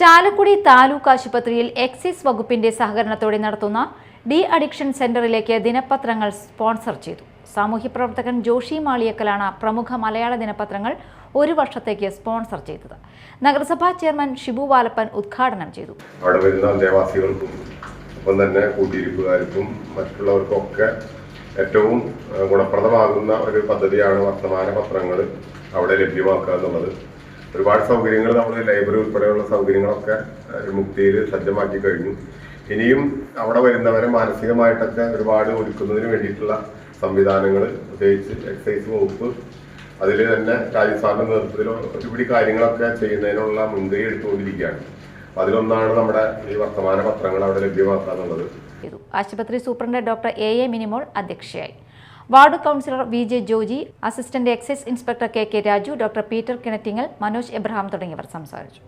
ചാലക്കുടി താലൂക്ക് ആശുപത്രിയിൽ എക്സൈസ് വകുപ്പിന്റെ സഹകരണത്തോടെ നടത്തുന്ന ഡി അഡിക്ഷൻ സെന്ററിലേക്ക് ദിനപത്രങ്ങൾ സ്പോൺസർ ചെയ്തു. സാമൂഹ്യ പ്രവർത്തകൻ ജോഷി മാളിയക്കലാണ് പ്രമുഖ മലയാള ദിനപത്രങ്ങൾ ഒരു വർഷത്തേക്ക് സ്പോൺസർ ചെയ്തത്. നഗരസഭാ ചെയർമാൻ ഷിബു വാലപ്പൻ ഉദ്ഘാടനം ചെയ്തു. അവിടെ വരുന്ന അന്തേവാസികൾക്കും ഒപ്പം തന്നെ കൂട്ടിയിരിപ്പുകാർക്കും മറ്റുള്ളവർക്കൊക്കെ ഏറ്റവും ഗുണപ്രദമാകുന്ന ഒരു പദ്ധതിയാണ് വർത്തമാന പത്രങ്ങൾ അവിടെ ലഭ്യമാക്കുക എന്നുള്ളത്. ഒരുപാട് സൗകര്യങ്ങൾ നമ്മൾ ലൈബ്രറി ഉൾപ്പെടെയുള്ള സൗകര്യങ്ങളൊക്കെ മുക്തിയിൽ സജ്ജമാക്കി കഴിഞ്ഞു. ഇനിയും അവിടെ വരുന്നവരെ മാനസികമായിട്ടൊക്കെ ഒരുപാട് ഒരുക്കുന്നതിന് വേണ്ടിയിട്ടുള്ള സംവിധാനങ്ങൾ പ്രത്യേകിച്ച് എക്സൈസ് വകുപ്പ് അതിൽ തന്നെ രാജസ്ഥാന്റെ നേതൃത്വത്തിൽ ഒരുപിടി കാര്യങ്ങളൊക്കെ ചെയ്യുന്നതിനുള്ള മുൻകൈ എടുത്തുകൊണ്ടിരിക്കുകയാണ്. അതിലൊന്നാണ് നമ്മുടെ ഈ വർത്തമാന പത്രങ്ങൾ അവിടെ ലഭ്യമാക്കുക എന്നുള്ളത് ആശുപത്രി superintendent doctor A A Minimol അധ്യക്ഷയായി. Ward councillor V J Joji assistant excise inspector K K Raju doctor Peter Kinattingal Manoj Abraham തുടങ്ങിയവർ സംസാരിച്ചു.